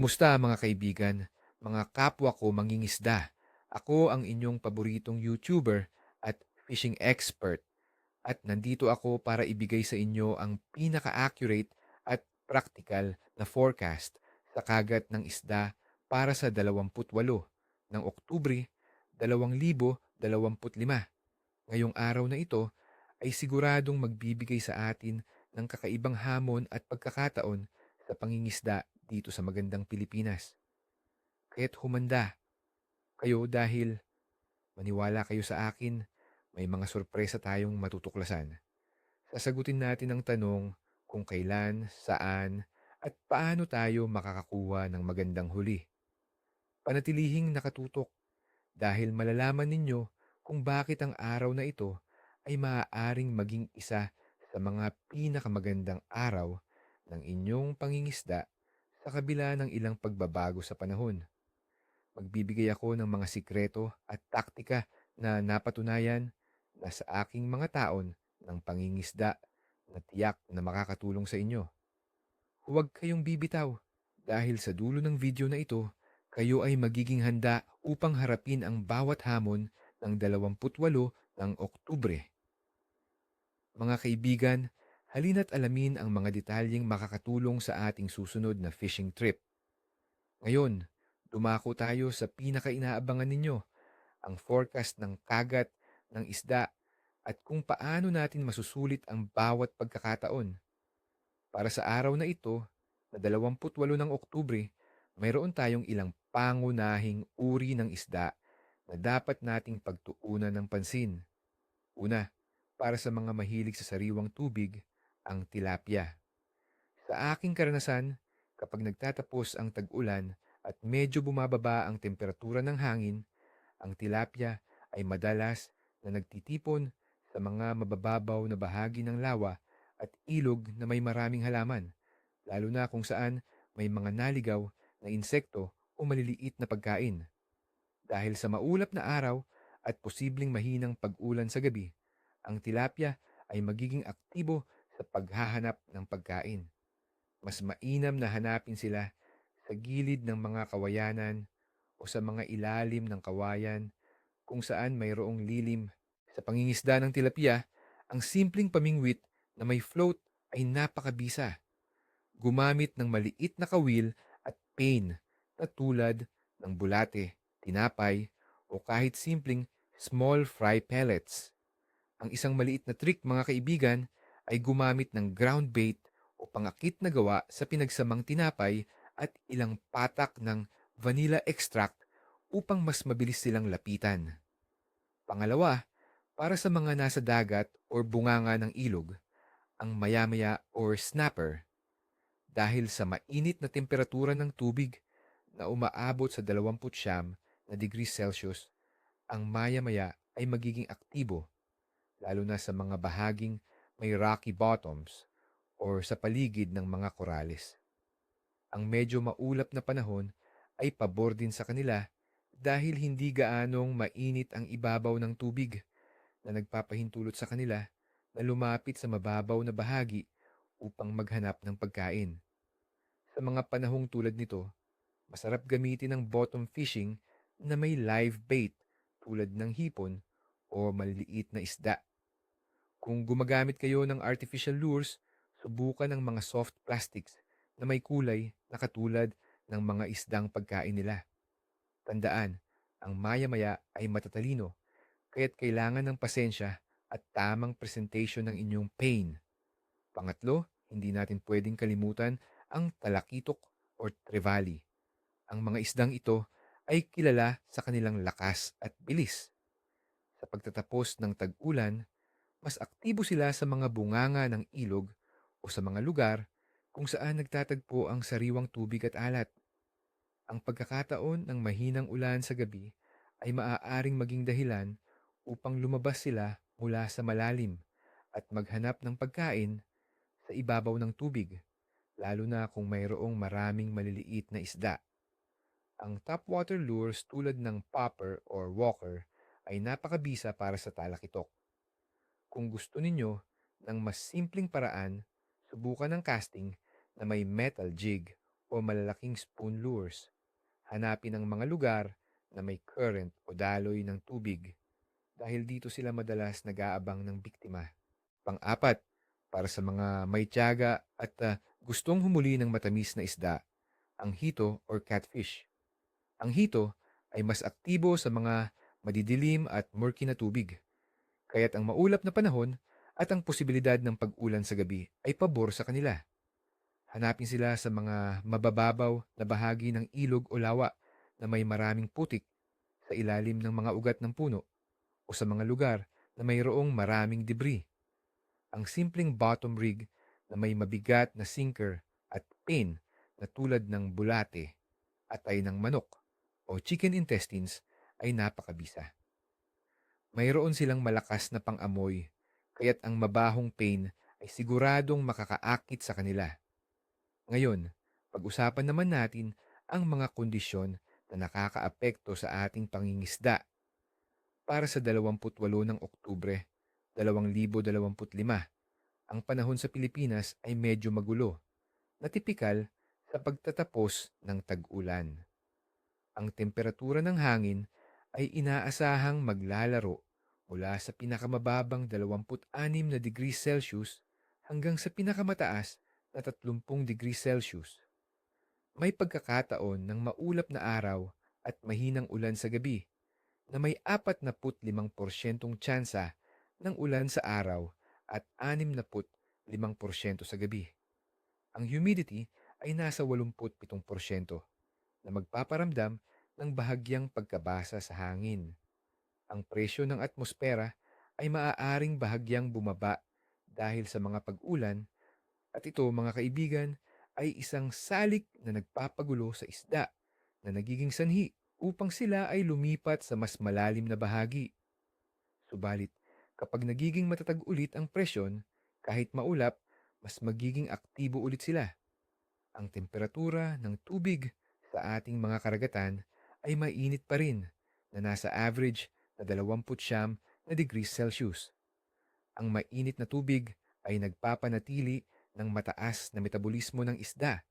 Kumusta mga kaibigan, mga kapwa ko mangingisda? Ako ang inyong paboritong YouTuber at fishing expert at nandito ako para ibigay sa inyo ang pinaka-accurate at practical na forecast sa kagat ng isda para sa 28 ng Oktubre 2025. Ngayong araw na ito ay siguradong magbibigay sa atin ng kakaibang hamon at pagkakataon sa pangingisda dito sa magandang Pilipinas. Kaya't humanda kayo dahil maniwala kayo sa akin, may mga sorpresa tayong matutuklasan. Sasagutin natin ang tanong kung kailan, saan, at paano tayo makakakuha ng magandang huli. Panatilihing nakatutok dahil malalaman ninyo kung bakit ang araw na ito ay maaaring maging isa sa mga pinakamagandang araw ng inyong pangingisda sa kabila ng ilang pagbabago sa panahon. Magbibigay ako ng mga sikreto at taktika na napatunayan na sa aking mga taon ng pangingisda na tiyak na makakatulong sa inyo. Huwag kayong bibitaw dahil sa dulo ng video na ito, kayo ay magiging handa upang harapin ang bawat hamon ng 28 ng Oktubre. Mga kaibigan, halina't alamin ang mga detalyeng makakatulong sa ating susunod na fishing trip. Ngayon, dumako tayo sa pinaka-inaabangan ninyo, ang forecast ng kagat ng isda at kung paano natin masusulit ang bawat pagkakataon. Para sa araw na ito, na 28 ng Oktubre, mayroon tayong ilang pangunahing uri ng isda na dapat nating pagtuunan ng pansin. Una, para sa mga mahilig sa sariwang tubig, ang tilapia. Sa aking karanasan, kapag nagtatapos ang tag-ulan at medyo bumababa ang temperatura ng hangin, ang tilapia ay madalas na nagtitipon sa mga mabababaw na bahagi ng lawa at ilog na may maraming halaman, lalo na kung saan may mga naligaw na insekto o maliliit na pagkain. Dahil sa maulap na araw at posibleng mahinang pag-ulan sa gabi, ang tilapia ay magiging aktibo sa paghahanap ng pagkain. Mas mainam na hanapin sila sa gilid ng mga kawayanan o sa mga ilalim ng kawayan kung saan mayroong lilim. Sa pangingisda ng tilapia, ang simpleng pamingwit na may float ay napakabisa. Gumamit ng maliit na kawil at pain na tulad ng bulate, tinapay, o kahit simpleng small fry pellets. Ang isang maliit na trick mga kaibigan ay gumamit ng ground bait o pangakit na gawa sa pinagsamang tinapay at ilang patak ng vanilla extract upang mas mabilis silang lapitan. Pangalawa, para sa mga nasa dagat o bunganga ng ilog, ang mayamaya or snapper. Dahil sa mainit na temperatura ng tubig na umaabot sa 29 na degrees Celsius, ang maya-maya ay magiging aktibo, lalo na sa mga bahaging may rocky bottoms or sa paligid ng mga korales. Ang medyo maulap na panahon ay pabor din sa kanila dahil hindi gaanong mainit ang ibabaw ng tubig na nagpapahintulot sa kanila na lumapit sa mababaw na bahagi upang maghanap ng pagkain. Sa mga panahong tulad nito, masarap gamitin ang bottom fishing na may live bait tulad ng hipon o maliliit na isda. Kung gumagamit kayo ng artificial lures, subukan ng mga soft plastics na may kulay na katulad ng mga isdang pagkain nila. Tandaan, ang maya-maya ay matatalino, kaya't kailangan ng pasensya at tamang presentation ng inyong pain. Pangatlo, hindi natin pwedeng kalimutan ang talakitok or trevally. Ang mga isdang ito ay kilala sa kanilang lakas at bilis. Sa pagtatapos ng tag-ulan, mas aktibo sila sa mga bunganga ng ilog o sa mga lugar kung saan nagtatagpo ang sariwang tubig at alat. Ang pagkakataon ng mahinang ulan sa gabi ay maaaring maging dahilan upang lumabas sila mula sa malalim at maghanap ng pagkain sa ibabaw ng tubig, lalo na kung mayroong maraming maliliit na isda. Ang topwater lures tulad ng popper or walker ay napakabisa para sa talakitok. Kung gusto ninyo ng mas simpleng paraan, subukan ng casting na may metal jig o malalaking spoon lures. Hanapin ang mga lugar na may current o daloy ng tubig dahil dito sila madalas nag-aabang ng biktima. Pang-apat, para sa mga may tiyaga at ah, gustong humuli ng matamis na isda, ang hito or catfish. Ang hito ay mas aktibo sa mga madidilim at murky na tubig. Kaya't ang maulap na panahon at ang posibilidad ng pag-ulan sa gabi ay pabor sa kanila. Hanapin sila sa mga mabababaw na bahagi ng ilog o lawa na may maraming putik sa ilalim ng mga ugat ng puno o sa mga lugar na mayroong maraming debris. Ang simpleng bottom rig na may mabigat na sinker at pin na tulad ng bulate, atay ng manok o chicken intestines ay napakabisa. Mayroon silang malakas na pang-amoy, kaya't ang mabahong pain ay siguradong makakaakit sa kanila. Ngayon, pag-usapan naman natin ang mga kondisyon na nakakaapekto sa ating pangingisda. Para sa 28 ng Oktubre, 2025, ang panahon sa Pilipinas ay medyo magulo, na tipikal sa pagtatapos ng tag-ulan. Ang temperatura ng hangin ay inaasahang maglalaro mula sa pinakamababang 26 na degrees Celsius hanggang sa pinakamataas na 30 degrees Celsius. May pagkakataon ng maulap na araw at mahinang ulan sa gabi na may 45% tsansa ng ulan sa araw at 65% sa gabi. Ang humidity ay nasa 87% na magpaparamdam ng bahagyang pagkabasa sa hangin. Ang presyo ng atmosfera ay maaaring bahagyang bumaba dahil sa mga pag-ulan at ito mga kaibigan ay isang salik na nagpapagulo sa isda na nagiging sanhi upang sila ay lumipat sa mas malalim na bahagi. Subalit, kapag nagiging matatag ulit ang presyon, kahit maulap, mas magiging aktibo ulit sila. Ang temperatura ng tubig sa ating mga karagatan ay mainit pa rin na nasa average na 29 na degrees Celsius. Ang mainit na tubig ay nagpapanatili ng mataas na metabolismo ng isda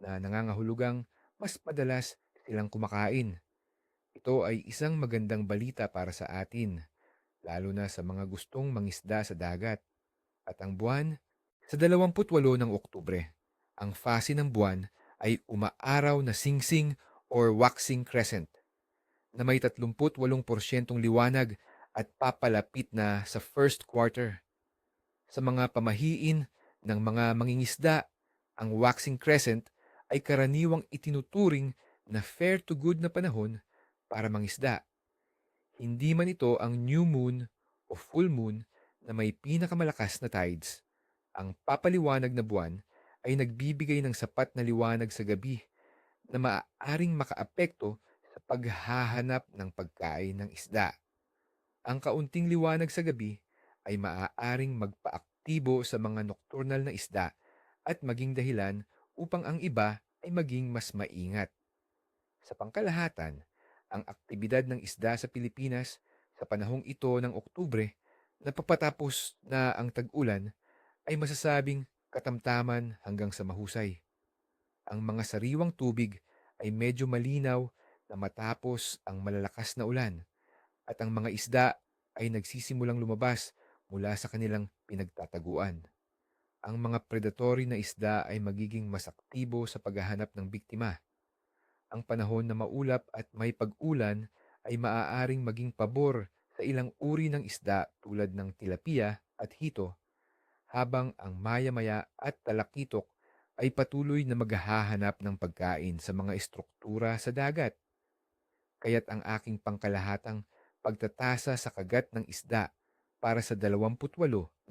na nangangahulugang mas madalas silang kumakain. Ito ay isang magandang balita para sa atin, lalo na sa mga gustong mangisda sa dagat. At ang buwan, sa 28 ng Oktubre, ang fase ng buwan ay umaaraw na singsing or waxing crescent na may 38% liwanag at papalapit na sa first quarter. Sa mga pamahiin ng mga mangingisda, ang waxing crescent ay karaniwang itinuturing na fair to good na panahon para mangisda. Hindi man ito ang new moon o full moon na may pinakamalakas na tides. Ang papaliwanag na buwan ay nagbibigay ng sapat na liwanag sa gabi na maaaring makaapekto sa paghahanap ng pagkain ng isda. Ang kaunting liwanag sa gabi ay maaaring magpaaktibo sa mga nocturnal na isda at maging dahilan upang ang iba ay maging mas maingat. Sa pangkalahatan, ang aktibidad ng isda sa Pilipinas sa panahong ito ng Oktubre na papatapos na ang tag-ulan ay masasabing katamtaman hanggang sa mahusay. Ang mga sariwang tubig ay medyo malinaw na matapos ang malalakas na ulan at ang mga isda ay nagsisimulang lumabas mula sa kanilang pinagtataguan. Ang mga predatory na isda ay magiging mas aktibo sa paghahanap ng biktima. Ang panahon na maulap at may pag-ulan ay maaaring maging pabor sa ilang uri ng isda tulad ng tilapia at hito, habang ang maya-maya at talakitok ay patuloy na maghahanap ng pagkain sa mga estruktura sa dagat. Kaya't ang aking pangkalahatang pagtatasa sa kagat ng isda para sa 28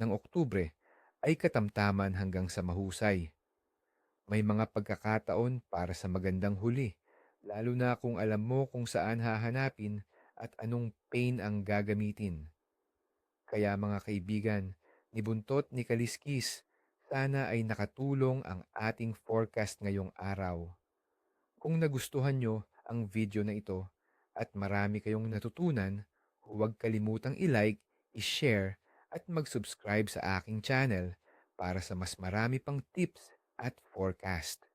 ng Oktubre ay katamtaman hanggang sa mahusay. May mga pagkakataon para sa magandang huli, lalo na kung alam mo kung saan hahanapin at anong pain ang gagamitin. Kaya mga kaibigan, ni Buntot ni Kaliskis, sana ay nakatulong ang ating forecast ngayong araw. Kung nagustuhan nyo ang video na ito at marami kayong natutunan, huwag kalimutang i-like, i-share at mag-subscribe sa aking channel para sa mas marami pang tips at forecast.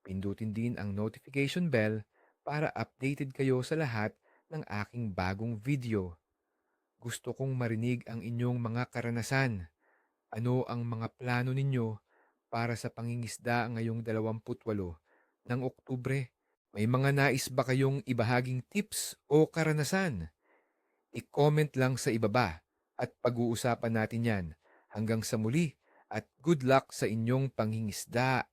Pindutin din ang notification bell para updated kayo sa lahat ng aking bagong video. Gusto kong marinig ang inyong mga karanasan. Ano ang mga plano ninyo para sa pangingisda ngayong 28 ng Oktubre? May mga nais ba kayong ibahaging tips o karanasan? I-comment lang sa ibaba at pag-uusapan natin yan. Hanggang sa muli at good luck sa inyong pangingisda.